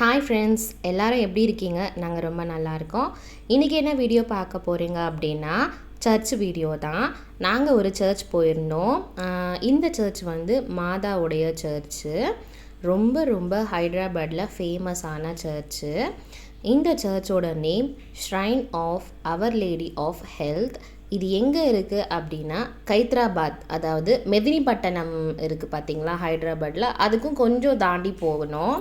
Hi friends எல்லாரும் எப்படி இருக்கீங்க? நாங்கள் ரொம்ப நல்லா இருக்கோம். இன்றைக்கி என்ன வீடியோ பார்க்க போகிறீங்க அப்படின்னா சர்ச் வீடியோ தான். நாங்கள் ஒரு சர்ச் போயிருந்தோம். இந்த சர்ச் வந்து மாதாவுடைய சர்ச்சு ரொம்ப ரொம்ப ஹைதராபாடில் ஃபேமஸான சர்ச்சு இந்த சர்ச்சோட name shrine of our lady of health இது எங்கே இருக்குது அப்படின்னா கைத்ராபாத் அதாவது மெதினிப்பட்டணம் இருக்குது பார்த்தீங்களா ஹைதராபாத்தில் அதுக்கும் கொஞ்சம் தாண்டி போகணும்.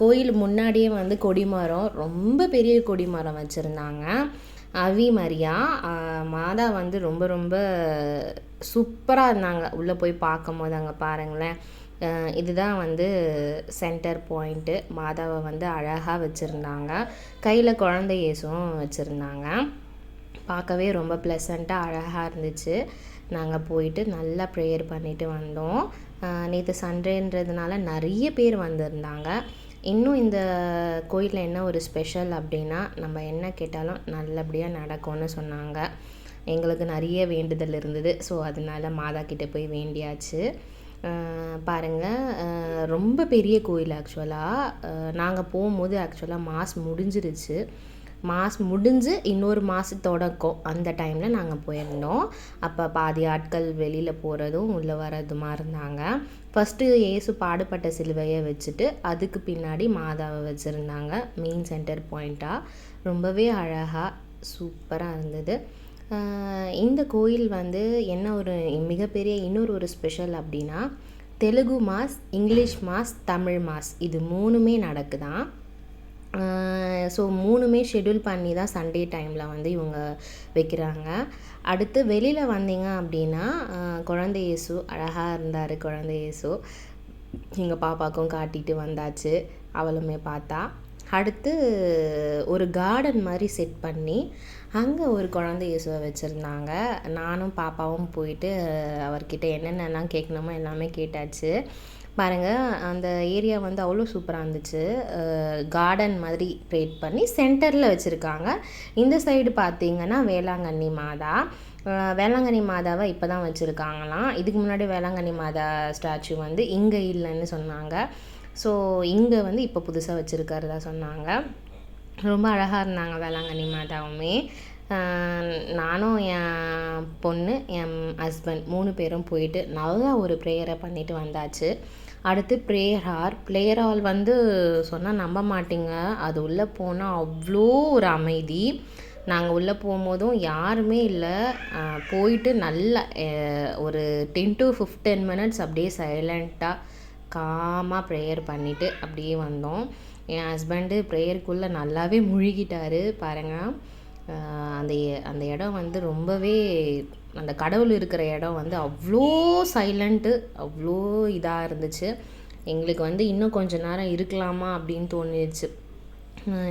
கோயில் முன்னாடியே வந்து கொடிமரம் ரொம்ப பெரிய கொடிமரம் வச்சுருந்தாங்க. அவி மரியா மாதா வந்து ரொம்ப ரொம்ப சூப்பராக இருந்தாங்க. உள்ளே போய் பார்க்கும் போது அங்கே பாருங்களேன். இதுதான் வந்து சென்டர் பாயிண்ட்டு மாதாவை வந்து அழகாக வச்சுருந்தாங்க. கையில் குழந்தை இயேசுவும் வச்சுருந்தாங்க. பார்க்கவே ரொம்ப ப்ளசண்ட்டாக அழகாக இருந்துச்சு. நாங்கள் போயிட்டு நல்லா ப்ரேயர் பண்ணிட்டு வந்தோம். நேற்று சண்டேன்றதுனால நிறைய பேர் வந்திருந்தாங்க. இன்னும் இந்த கோயிலில் என்ன ஒரு ஸ்பெஷல் அப்படின்னா நம்ம என்ன கேட்டாலும் நல்லபடியாக நடக்கும்னு சொன்னாங்க. எங்களுக்கு நிறைய வேண்டுதல் இருந்தது. ஸோ அதனால மாதா கிட்ட போய் வேண்டியாச்சு. பாருங்கள் பாருங்க ரொம்ப பெரிய கோயில் ஆக்சுவலாக நாங்கள் போகும்போது ஆக்சுவலாக மாஸ் முடிஞ்சிருச்சு. மாஸ் முடிஞ்சு இன்னொரு மாதம் தொடக்கம் அந்த டைமில் நாங்கள் போயிருந்தோம். அப்போ பாதி ஆட்கள் வெளியில் போகிறதும் உள்ளே வரதுமா இருந்தாங்க. ஃபஸ்ட்டு இயேசு பாடுபட்ட சிலுவையை வச்சுட்டு அதுக்கு பின்னாடி மாதாவை வச்சுருந்தாங்க. மெயின் சென்டர் பாயிண்ட்டாக ரொம்பவே அழகாக சூப்பராக இருந்தது. இந்த கோயில் வந்து என்ன ஒரு மிகப்பெரிய இன்னொரு ஒரு ஸ்பெஷல் அப்படின்னா Telugu mass English mass Tamil mass. இது மூணுமே நடக்குதான். ஸோ மூணுமே ஷெட்யூல் பண்ணி தான் சண்டே டைமில் வந்து இவங்க வைக்கிறாங்க. அடுத்து வெளியில் வந்தீங்க அப்படின்னா குழந்தை இயேசு அழகாக இருந்தார் குழந்தை இயேசு. எங்கள் பாப்பாக்கும் காட்டிட்டு வந்தாச்சு அவளுமே பார்த்தா. அடுத்து ஒரு கார்டன் மாதிரி செட் பண்ணி அங்கே ஒரு குழந்தை இயேசுவை வச்சுருந்தாங்க. நானும் பாப்பாவும் போயிட்டு அவர்கிட்ட என்னென்னலாம் கேட்கணுமோ எல்லாமே கேட்டாச்சு. பாருங்கள் அந்த ஏரியா வந்து அவ்வளோ சூப்பராக இருந்துச்சு. கார்டன் மாதிரி க்ரியேட் பண்ணி சென்டரில் வச்சுருக்காங்க. இந்த சைடு பார்த்தீங்கன்னா வேளாங்கண்ணி மாதா. வேளாங்கண்ணி மாதாவை இப்போ தான் வச்சுருக்காங்களாம். இதுக்கு முன்னாடி வேளாங்கண்ணி மாதா ஸ்டாச்சு வந்து இங்கே இல்லைன்னு சொன்னாங்க. ஸோ இங்கே வந்து இப்போ புதுசாக வச்சுருக்கறதா சொன்னாங்க. ரொம்ப அழகாக இருந்தாங்க வேளாங்கண்ணி மாதாவுமே. நானும் என் பொண்ணு என் ஹஸ்பண்ட் மூணு பேரும் போயிட்டு நல்லா ஒரு ப்ரேயரை பண்ணிட்டு வந்தாச்சு. அடுத்து ப்ரேயர். ஹார் ப்ரேயர் ஹால் வந்து சொன்னால் நம்ப மாட்டீங்க. அது உள்ளே போனால் அவ்வளோ ஒரு அமைதி. நாங்கள் உள்ளே போகும்போதும் யாருமே இல்லை. போயிட்டு நல்லா ஒரு டென் டு ஃபிஃப்டீன் மினிட்ஸ் அப்படியே சைலண்ட்டாக காமாக ப்ரேயர் பண்ணிவிட்டு அப்படியே வந்தோம். என் ஹஸ்பண்டு ப்ரேயருக்குள்ளே நல்லாவே முழுகிட்டாரு. பாருங்கள் அந்த அந்த இடம் வந்து ரொம்பவே அந்த கடவுள் இருக்கிற இடம் வந்து அவ்வளோ சைலண்ட்டு அவ்வளோ இதாக இருந்துச்சு. எங்களுக்கு வந்து இன்னும் கொஞ்ச நேரம் இருக்கலாமா அப்படின்னு தோணிடுச்சு.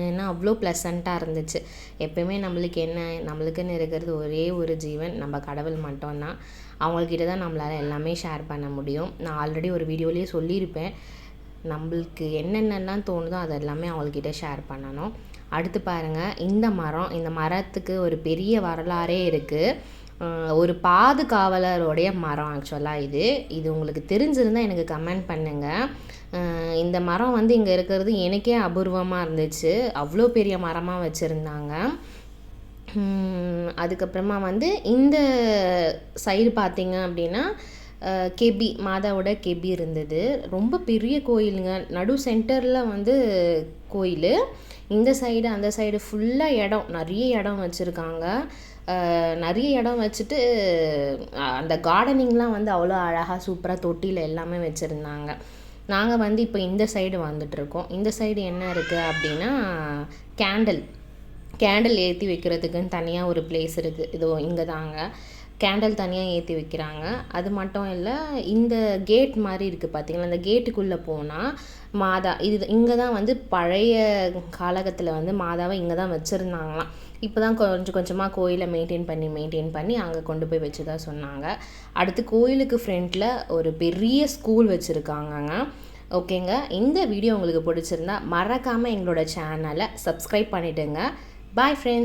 ஏன்னா அவ்வளோ ப்ளசண்ட்டாக இருந்துச்சு. எப்பயுமே நம்மளுக்கு என்ன நம்மளுக்குன்னு இருக்கிறது ஒரே ஒரு ஜீவன் நம்ம கடவுள் மட்டும்தான். அவங்கக்கிட்ட தான் நம்மளால் எல்லாமே ஷேர் பண்ண முடியும். நான் ஆல்ரெடி ஒரு வீடியோலேயே சொல்லியிருப்பேன். நம்மளுக்கு என்னென்னலாம் தோணுதோ அது எல்லாமே அவங்கக்கிட்ட ஷேர் பண்ணணும். அடுத்து பாருங்கள் இந்த மரம் இந்த மரத்துக்கு ஒரு பெரிய வரலாறே இருக்குது ஒரு பாதுகாவலருடைய மரம் ஆக்சுவலாக இது. இது உங்களுக்கு தெரிஞ்சிருந்தால் எனக்கு கமெண்ட் பண்ணுங்கள் இந்த மரம் வந்து இங்கே இருக்கிறது எனக்கே அபூர்வமாக இருந்துச்சு. அவ்வளோ பெரிய மரமாக வச்சுருந்தாங்க. அதுக்கப்புறமா வந்து இந்த சைடு பார்த்தீங்க அப்படின்னா கெபி மாதாவோட கெபி இருந்தது. ரொம்ப பெரிய கோயிலுங்க. நடு சென்டரில் வந்து கோயில். இந்த சைடு அந்த சைடு ஃபுல்லாக இடம். நிறைய இடம் வச்சுருக்காங்க. நிறைய இடம் வச்சுட்டு அந்த கார்டனிங்லாம் வந்து அவ்வளோ அழகாக சூப்பராக தொட்டியில் எல்லாமே வச்சுருந்தாங்க. நாங்கள் வந்து இப்போ இந்த சைடு வந்துட்டுருக்கோம். இந்த சைடு என்ன இருக்குது அப்படின்னா கேண்டில். கேண்டில் ஏற்றி வைக்கிறதுக்குன்னு தனியாக ஒரு பிளேஸ் இருக்குது இதோ இங்கே தாங்க கேண்டில் தனியாக ஏற்றி வைக்கிறாங்க. அது மட்டும் இல்லை இந்த கேட் மாதிரி இருக்குது பார்த்தீங்களா இந்த கேட்டுக்குள்ளே போனால் மாதா இது இங்கே தான் வந்து பழைய காலகத்தில் வந்து மாதாவை இங்கே தான் வச்சுருந்தாங்களாம். இப்போ தான் கொஞ்சம் கொஞ்சமாக கோயிலை மெயின்டைன் பண்ணி மெயின்டைன் பண்ணி அங்கே கொண்டு போய் வச்சு தான் சொன்னாங்க. அடுத்து கோயிலுக்கு ஃப்ரண்ட்டில் ஒரு பெரிய ஸ்கூல் வச்சுருக்காங்கங்க. ஓகேங்க. இந்த வீடியோ உங்களுக்கு பிடிச்சிருந்தா மறக்காமல் எங்களோட சேனலை சப்ஸ்கிரைப் பண்ணிவிடுங்க பாய் ஃப்ரெண்ட்ஸ்